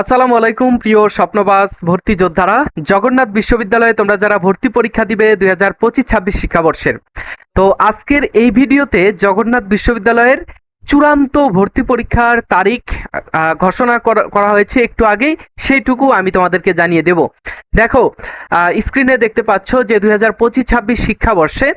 আসসালামু আলাইকুম, প্রিয় স্বপ্নবাস ভর্তি যোদ্ধারা। জগন্নাথ বিশ্ববিদ্যালয়ে তোমরা যারা ভর্তি পরীক্ষা দিবে দুই হাজার পঁচিশ ছাব্বিশ শিক্ষাবর্ষের। তো আজকের এই ভিডিওতে জগন্নাথ বিশ্ববিদ্যালয়ের চূড়ান্ত ভর্তি পরীক্ষার তারিখ ঘোষণা করা- হয়েছে একটু আগেই, সেইটুকু আমি তোমাদেরকে জানিয়ে দেব। দেখো স্ক্রিনে দেখতে পাচ্ছ যে দুই হাজার পঁচিশ ছাব্বিশ শিক্ষাবর্ষে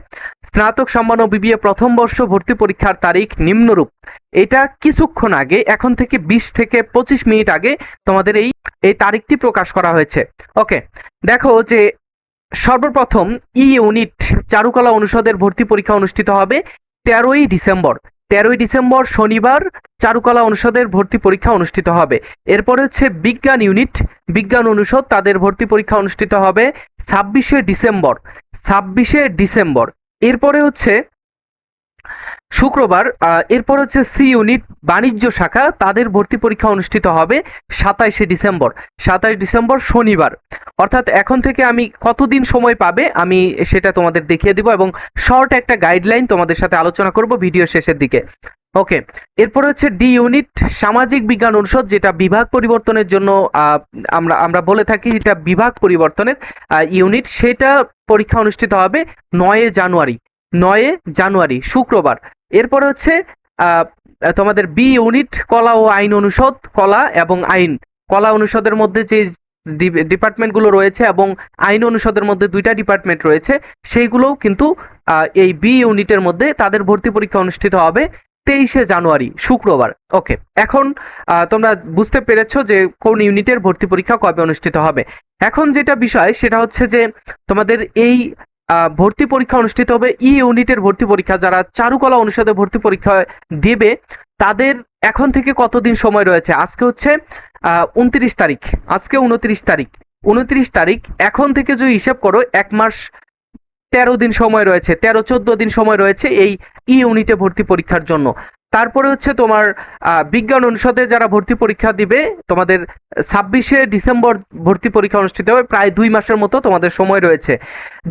স্নাতক সম্মান ও বিবিএ প্রথম বর্ষ ভর্তি পরীক্ষার তারিখ নিম্নরূপ। এটা কিছুক্ষণ আগে, এখন থেকে বিশ থেকে পঁচিশ মিনিট আগে তোমাদের এই এই তারিখটি প্রকাশ করা হয়েছে। ওকে, দেখো যে সর্বপ্রথম ই ইউনিট চারুকলা অনুষদের ভর্তি পরীক্ষা অনুষ্ঠিত হবে তেরোই ডিসেম্বর। তেরোই ডিসেম্বর শনিবার চারুকলা অনুষদের ভর্তি পরীক্ষা অনুষ্ঠিত হবে। এরপরে হচ্ছে বিজ্ঞান ইউনিট। বিজ্ঞান অনুষদ তাদের ভর্তি পরীক্ষা অনুষ্ঠিত হবে ছাব্বিশে ডিসেম্বর। ছাব্বিশে ডিসেম্বর। এরপরে হচ্ছে শুক্রবার এরপর হচ্ছে সি ইউনিট বাণিজ্য শাখা তাদের ভর্তি পরীক্ষা অনুষ্ঠিত হবে সাতাইশে ডিসেম্বর। সাতাইশ ডিসেম্বর শনিবার। অর্থাৎ এখন থেকে আমি কতদিন সময় পাবে আমি সেটা তোমাদের দেখিয়ে দিব এবং শর্ট একটা গাইডলাইন তোমাদের সাথে আলোচনা করব ভিডিও শেষের দিকে। ওকে, এরপর হচ্ছে ডি ইউনিট সামাজিক বিজ্ঞান অনুষদ, যেটা বিভাগ পরিবর্তনের জন্য আমরা আমরা বলে থাকি যেটা বিভাগ পরিবর্তনের ইউনিট। সেটা পরীক্ষা অনুষ্ঠিত হবে নয়ে জানুয়ারি নয়ে জানুয়ারি, শুক্রবার। এরপরে হচ্ছে তোমাদের বি ইউনিট কলা ও আইন অনুষদ, কলা এবং আইন। কলা অনুষদের মধ্যে যে ডিপার্টমেন্টগুলো রয়েছে এবং আইন অনুষদের মধ্যে দুইটা ডিপার্টমেন্ট রয়েছে, সেইগুলোও কিন্তু এই বি ইউনিটের মধ্যে তাদের ভর্তি পরীক্ষা অনুষ্ঠিত হবে তেইশে জানুয়ারি, শুক্রবার। ওকে, এখন তোমরা বুঝতে পেরেছ যে কোন ইউনিটের ভর্তি পরীক্ষা কবে অনুষ্ঠিত হবে। এখন যেটা বিষয়, সেটা হচ্ছে যে তোমাদের এই ভর্তি পরীক্ষা অনুষ্ঠিত হবে। ই ইউনিটের ভর্তি পরীক্ষা যারা চারুকলা অনুষদে ভর্তি পরীক্ষা দেবে, তাদের এখন থেকে কতদিন সময় রয়েছে? আজকে হচ্ছে উনত্রিশ তারিখ। আজকে উনত্রিশ তারিখ। উনত্রিশ তারিখ, এখন থেকে যদি হিসাব করো, এক মাস তেরো দিন সময় রয়েছে, তেরো চোদ্দ দিন সময় রয়েছে এই ই ইউনিটে ভর্তি পরীক্ষার জন্য। তারপরে হচ্ছে তোমার বিজ্ঞান অনুষদে যারা ভর্তি পরীক্ষা দিবে, তোমাদের ছাব্বিশে ডিসেম্বর ভর্তি পরীক্ষা অনুষ্ঠিত হবে, প্রায় দুই মাসের মতো তোমাদের সময় রয়েছে।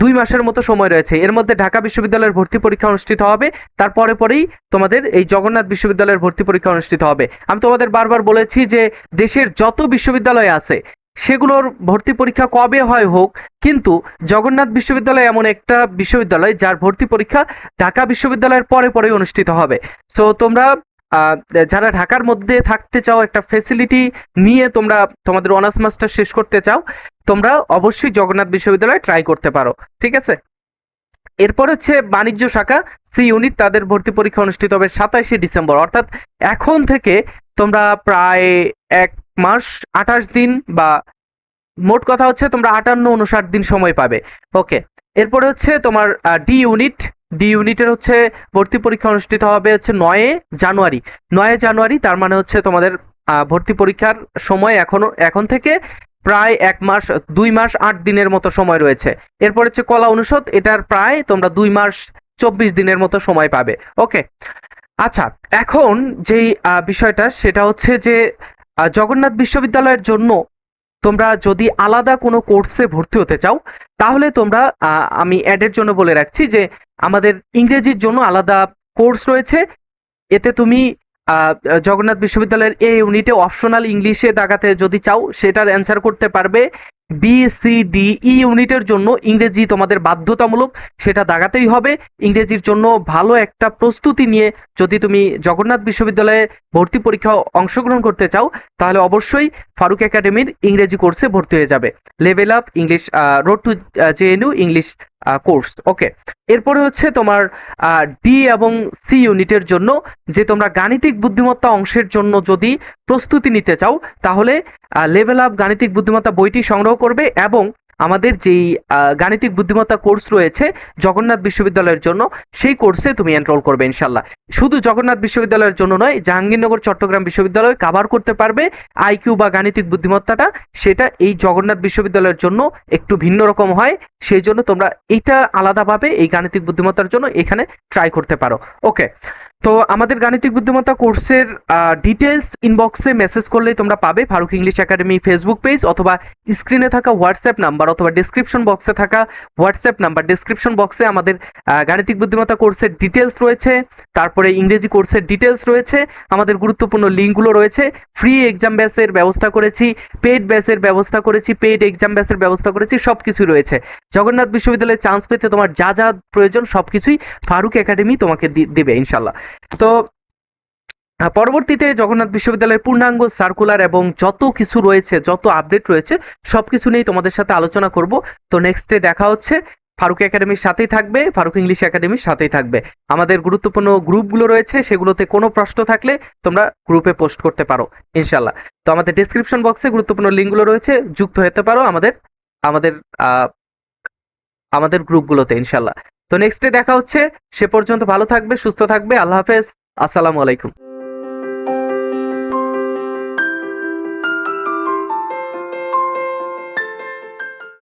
দুই মাসের মতো সময় রয়েছে। এর মধ্যে ঢাকা বিশ্ববিদ্যালয়ের ভর্তি পরীক্ষা অনুষ্ঠিত হবে, তারপরে পরেই তোমাদের এই জগন্নাথ বিশ্ববিদ্যালয়ের ভর্তি পরীক্ষা অনুষ্ঠিত হবে। আমি তোমাদের বারবার বলেছি যে দেশের যত বিশ্ববিদ্যালয় আছে সেগুলোর ভর্তি পরীক্ষা কবে হয় হোক, কিন্তু জগন্নাথ বিশ্ববিদ্যালয় এমন একটা বিশ্ববিদ্যালয় যার ভর্তি পরীক্ষা ঢাকা বিশ্ববিদ্যালয়ের পরে পরেই অনুষ্ঠিত হবে। সো তোমরা যারা ঢাকার মধ্যে থাকতে চাও একটা ফেসিলিটি নিয়ে তোমরা তোমাদের অনার্স মাস্টার শেষ করতে চাও, তোমরা অবশ্যই জগন্নাথ বিশ্ববিদ্যালয়ে ট্রাই করতে পারো। ঠিক আছে? এরপর হচ্ছে বাণিজ্য শাখা সি ইউনিট তাদের ভর্তি পরীক্ষা অনুষ্ঠিত হবে সাতাইশে ডিসেম্বর। অর্থাৎ এখন থেকে তোমরা প্রায় এক মাস আঠাশ দিন বা মোট কথা হচ্ছে তোমরা আটান্ন উনষাট দিন সময় পাবে। ওকে, এরপরে হচ্ছে তোমার ডি ইউনিট ডি ইউনিটের হচ্ছে ভর্তি পরীক্ষা অনুষ্ঠিত হবে হচ্ছে নয়ে জানুয়ারি। নয়ে জানুয়ারি, তার মানে হচ্ছে তোমাদের ভর্তি পরীক্ষার সময় এখনও, এখন থেকে প্রায় এক মাস, দুই মাস আট দিনের মতো সময় রয়েছে। এরপর হচ্ছে কলা অনুষদ, এটার প্রায় তোমরা দুই মাস চব্বিশ দিনের মতো সময় পাবে। ওকে আচ্ছা এখন যেই বিষয়টা, সেটা হচ্ছে যে জগন্নাথ বিশ্ববিদ্যালয়ের জন্য তোমরা যদি আলাদা কোনো কোর্সে ভর্তি হতে চাও, তাহলে তোমরা আমি অ্যাডের জন্য বলে রাখছি যে আমাদের ইংরেজির জন্য আলাদা কোর্স রয়েছে। এতে তুমি জগন্নাথ বিশ্ববিদ্যালয়ের এ ইউনিটে অপশনাল ইংলিশে দাগাতে যদি চাও, সেটার অ্যান্সার করতে পারবে। বি সি ডি ই ইউনিটের জন্য ইংরেজি তোমাদের বাধ্যতামূলক, সেটা দাগাতেই হবে। ইংরেজির জন্য ভালো একটা প্রস্তুতি নিয়ে যদি তুমি জগন্নাথ বিশ্ববিদ্যালয়ে ভর্তি পরীক্ষা অংশগ্রহণ করতে চাও, তাহলে অবশ্যই ফারুক একাডেমির ইংরেজি কোর্সে ভর্তি হয়ে যাবে। Level up English road to JNU English course okay এরপরে হচ্ছে তোমার ডি এবং সি ইউনিটের জন্য যে তোমরা গাণিতিক বুদ্ধিমত্তা অংশের জন্য যদি প্রস্তুতি নিতে চাও, তাহলে লেভেল আপ গাণিতিক বুদ্ধিমত্তা বইটি সংগ্রহ করবে এবং আমাদের যেই গাণিতিক বুদ্ধিমত্তা কোর্স রয়েছে জগন্নাথ বিশ্ববিদ্যালয়ের জন্য, সেই কোর্সে তুমি এনরোল করবে, ইনশাল্লাহ। শুধু জগন্নাথ বিশ্ববিদ্যালয়ের জন্য নয়, জাহাঙ্গীরনগর, চট্টগ্রাম বিশ্ববিদ্যালয় কাভার করতে পারবে। আইকিউ বা গাণিতিক বুদ্ধিমত্তাটা, সেটা এই জগন্নাথ বিশ্ববিদ্যালয়ের জন্য একটু ভিন্ন রকম হয়। সেই জন্য তোমরা এইটা আলাদাভাবে এই গাণিতিক বুদ্ধিমত্তার জন্য এখানে ট্রাই করতে পারো। ওকে তো আমাদের গাণিতিক বুদ্ধিমত্তা কোর্সের ডিটেলস ইনবক্সে মেসেজ করলেই তোমরা পাবে। Faruk English academy Facebook page অথবা স্ক্রিনে থাকা হোয়াটসঅ্যাপ নাম্বার অথবা ডিসক্রিপশন বক্সে থাকা হোয়াটসঅ্যাপ নাম্বার ডিসক্রিপশন বক্সে আমাদের গাণিতিক বুদ্ধিমত্তা কোর্সের ডিটেলস রয়েছে। তারপর তারপরে ইংরেজি কোর্সের ডিটেলস রয়েছে, আমাদের গুরুত্বপূর্ণ লিঙ্কগুলো রয়েছে। ফ্রি এক্সাম ব্যাসের ব্যবস্থা করেছি পেড ব্যাসের ব্যবস্থা করেছি পেড এক্সাম ব্যাসের ব্যবস্থা করেছি সব কিছুই রয়েছে। জগন্নাথ বিশ্ববিদ্যালয়ে চান্স পেতে তোমার যা যা প্রয়োজন সব কিছুই ফারুক একাডেমি তোমাকে দিবে ইনশাল্লাহ তো পরবর্তীতে জগন্নাথ বিশ্ববিদ্যালয়ের পূর্ণাঙ্গ সার্কুলার এবং যত কিছু রয়েছে, যত আপডেট রয়েছে সব কিছু নিয়েই তোমাদের সাথে আলোচনা করব। তো নেক্সটে দেখা হচ্ছে। ফারুক একাডেমির সাথেই থাকবে, ফারুক ইংলিশ একাডেমির সাথেই থাকবে। আমাদের গুরুত্বপূর্ণ গ্রুপগুলো রয়েছে, সেগুলোতে কোনো প্রশ্ন থাকলে তোমরা গ্রুপে পোস্ট করতে পারো ইনশাল্লাহ তো আমাদের ডিসক্রিপশন বক্সে গুরুত্বপূর্ণ লিঙ্কগুলো রয়েছে, যুক্ত হতে পারো আমাদের আমাদের আমাদের গ্রুপগুলোতে ইনশাল্লাহ তো নেক্সটে দেখা হচ্ছে, সে পর্যন্ত ভালো থাকবে, সুস্থ থাকবে, আল্লাহ হাফেজ, আসসালামু আলাইকুম।